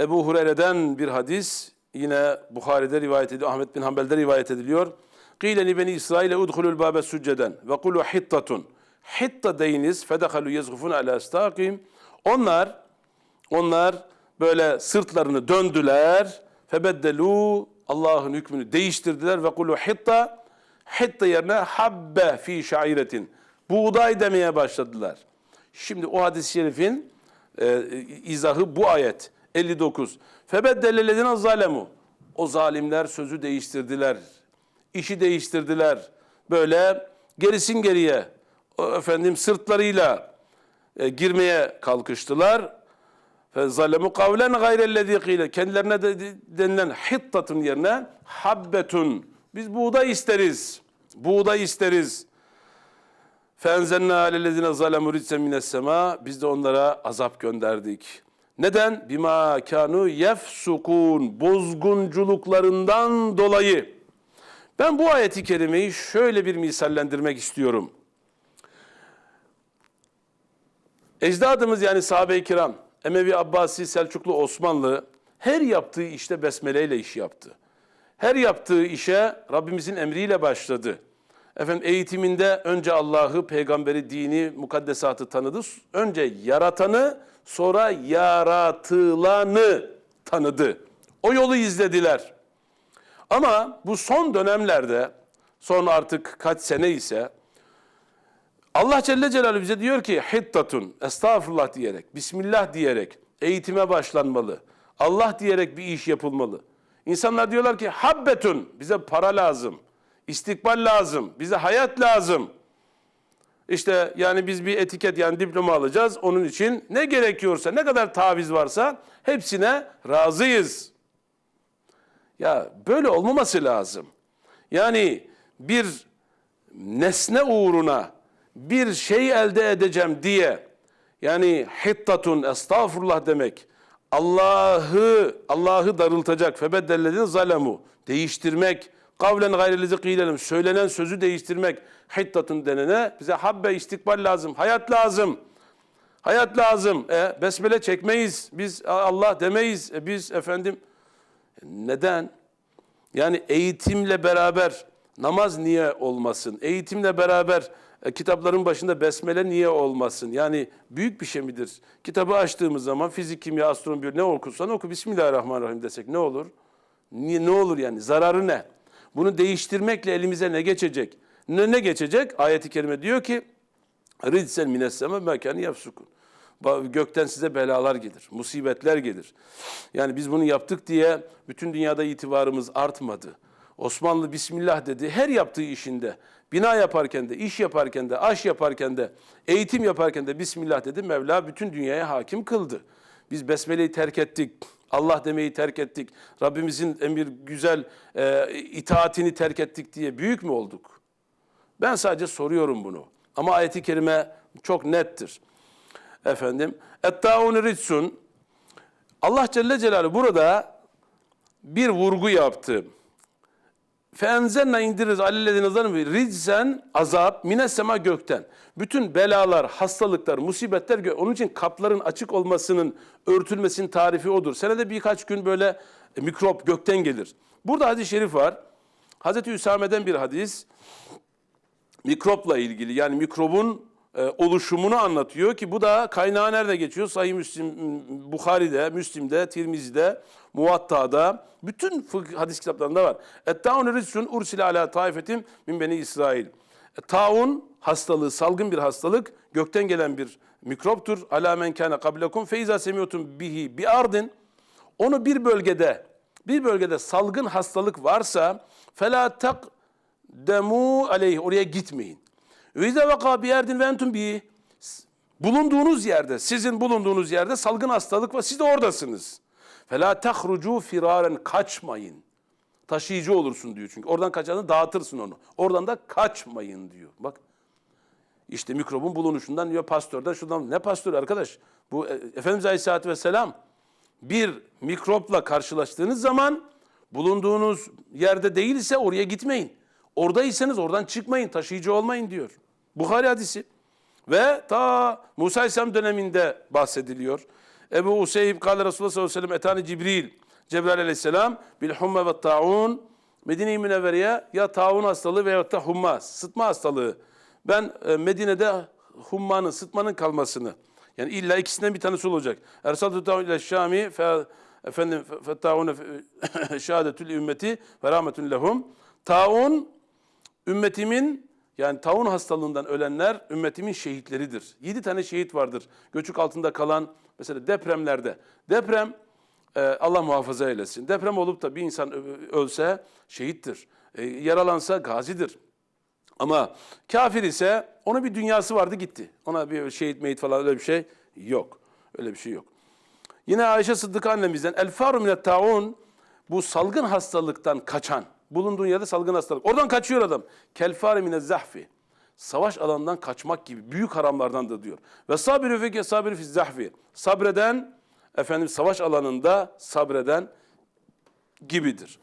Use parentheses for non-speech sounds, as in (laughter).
Ebu Hureyre'den bir hadis yine Bukhari'de rivayet ediliyor, Ahmet bin Hanbel'de rivayet ediliyor. Qile li beni İsrail'e udhulul babe succeden ve kulu hittatun. Hitta deyiniz fedehalu yezgufun ala istaqim. Onlar onlar böyle sırtlarını döndüler. Febeddelu Allah'ın hükmünü değiştirdiler ve kulu hitta hitta yerine habbe fi şairetin. Buğday demeye başladılar. Şimdi o hadis-i şerifin e, izahı bu ayet 59. Febeddelellezine zalemu. O zalimler sözü değiştirdiler. işi değiştirdiler. Böyle gerisin geriye o efendim sırtlarıyla e, girmeye kalkıştılar. Fe zalemu kavlen gayrellezî kîle. Kendilerine de de- denilen hittatun yerine habbetun. Biz buğday isteriz. Buğday isteriz. Fenzenna alellezine zalemu ritsen mines sema. Biz de onlara azap gönderdik. Neden? Bima kanu yefsukun. Bozgunculuklarından dolayı. Ben bu ayeti kerimeyi şöyle bir misallendirmek istiyorum. Ecdadımız yani sahabe-i kiram, Emevi, Abbasi, Selçuklu, Osmanlı her yaptığı işte besmeleyle iş yaptı. Her yaptığı işe Rabbimizin emriyle başladı. Efendim eğitiminde önce Allah'ı, peygamberi, dini, mukaddesatı tanıdı. Önce yaratanı, sonra yaratılanı tanıdı. O yolu izlediler. Ama bu son dönemlerde, son artık kaç sene ise Allah Celle Celaluhu bize diyor ki hittatun, estağfurullah diyerek, bismillah diyerek eğitime başlanmalı. Allah diyerek bir iş yapılmalı. İnsanlar diyorlar ki habbetun, bize para lazım, istikbal lazım, bize hayat lazım. İşte yani biz bir etiket yani diploma alacağız. Onun için ne gerekiyorsa, ne kadar taviz varsa hepsine razıyız. Ya böyle olmaması lazım. Yani bir nesne uğruna bir şey elde edeceğim diye yani hittatun estağfurullah demek Allah'ı Allah'ı darıltacak febeddelledin zalemu değiştirmek kavlen gayrilizi kıylelim söylenen sözü değiştirmek hittatun denene bize habbe istikbal lazım hayat lazım hayat lazım e, besmele çekmeyiz biz Allah demeyiz e, biz efendim neden yani eğitimle beraber namaz niye olmasın? Eğitimle beraber e, kitapların başında besmele niye olmasın? Yani büyük bir şey midir? Kitabı açtığımız zaman fizik, kimya, astronomi ne okursan oku Bismillahirrahmanirrahim desek ne olur? Niye, ne olur yani? Zararı ne? Bunu değiştirmekle elimize ne geçecek? Ne, ne geçecek? Ayet-i kerime diyor ki Ridsen minesseme mekâni yapsukun. Gökten size belalar gelir, musibetler gelir. Yani biz bunu yaptık diye bütün dünyada itibarımız artmadı. Osmanlı Bismillah dedi her yaptığı işinde. Bina yaparken de, iş yaparken de, aş yaparken de, eğitim yaparken de Bismillah dedi. Mevla bütün dünyaya hakim kıldı. Biz Besmele'yi terk ettik. Allah demeyi terk ettik. Rabbimizin emir güzel e, itaatini terk ettik diye büyük mü olduk? Ben sadece soruyorum bunu. Ama ayeti kerime çok nettir. Efendim, ettaun ritsun. Allah Celle Celaluhu burada bir vurgu yaptı. Fenzenna indiririz alellezine zanı rizsen azap mine sema gökten. Bütün belalar, hastalıklar, musibetler onun için kapların açık olmasının örtülmesinin tarifi odur. Senede birkaç gün böyle e, mikrop gökten gelir. Burada hadis-i şerif var. Hazreti Üsame'den bir hadis mikropla ilgili yani mikrobun e, oluşumunu anlatıyor ki bu da kaynağı nerede geçiyor? Sahih Müslim, Bukhari'de, Müslim'de, Tirmizi'de, Muvatta'da bütün fıkıh hadis kitaplarında var. Et-taun rizsun ursile ala taifetim min beni İsrail. Taun hastalığı, salgın bir hastalık, gökten gelen bir mikroptur. Ala men kana qablekum feiza semiyotum bihi bi ardin. Onu bir bölgede, bir bölgede salgın hastalık varsa fela tak demu aleyh oraya gitmeyin. Ve izâ vaka bir yerdin ve entum bi bulunduğunuz yerde, sizin bulunduğunuz yerde salgın hastalık var. Siz de oradasınız. Fela tahrucu firaren kaçmayın. Taşıyıcı olursun diyor çünkü. Oradan kaçanı dağıtırsın onu. Oradan da kaçmayın diyor. Bak işte mikrobun bulunuşundan diyor pastörden şuradan. Ne pastör arkadaş? Bu e, Efendimiz Aleyhisselatü Vesselam bir mikropla karşılaştığınız zaman bulunduğunuz yerde değilse oraya gitmeyin. Oradaysanız oradan çıkmayın, taşıyıcı olmayın diyor. Bukhari hadisi. Ve ta Musa Aleyhisselam döneminde bahsediliyor. Ebu Useyb kâle Resulullah sallallahu aleyhi ve sellem etani Cibril. Cebrail aleyhisselam bil humme ve ta'un. Medine-i Münevvere'ye ya taun hastalığı veyahut da humma, sıtma hastalığı. Ben e, Medine'de hummanın, sıtmanın kalmasını, yani illa ikisinden bir tanesi olacak. Ersaltu ta'un ile Şami fe, efendim fe ta'un (laughs) şehadetül ümmeti ve rahmetun lehum. Taun ümmetimin yani taun hastalığından ölenler ümmetimin şehitleridir. Yedi tane şehit vardır. Göçük altında kalan mesela depremlerde. Deprem e, Allah muhafaza eylesin. Deprem olup da bir insan ölse şehittir. E, yaralansa gazidir. Ama kafir ise onun bir dünyası vardı gitti. Ona bir şehit meyit falan öyle bir şey yok. Öyle bir şey yok. Yine Ayşe Sıddık annemizden el faru minet taun bu salgın hastalıktan kaçan bulunduğun yerde salgın hastalık. Oradan kaçıyor adam. Kel faru minez zahfi. Savaş alanından kaçmak gibi büyük haramlardan da diyor. Ve sabiru fike sabiru fiz zahfi. Sabreden efendim savaş alanında sabreden gibidir.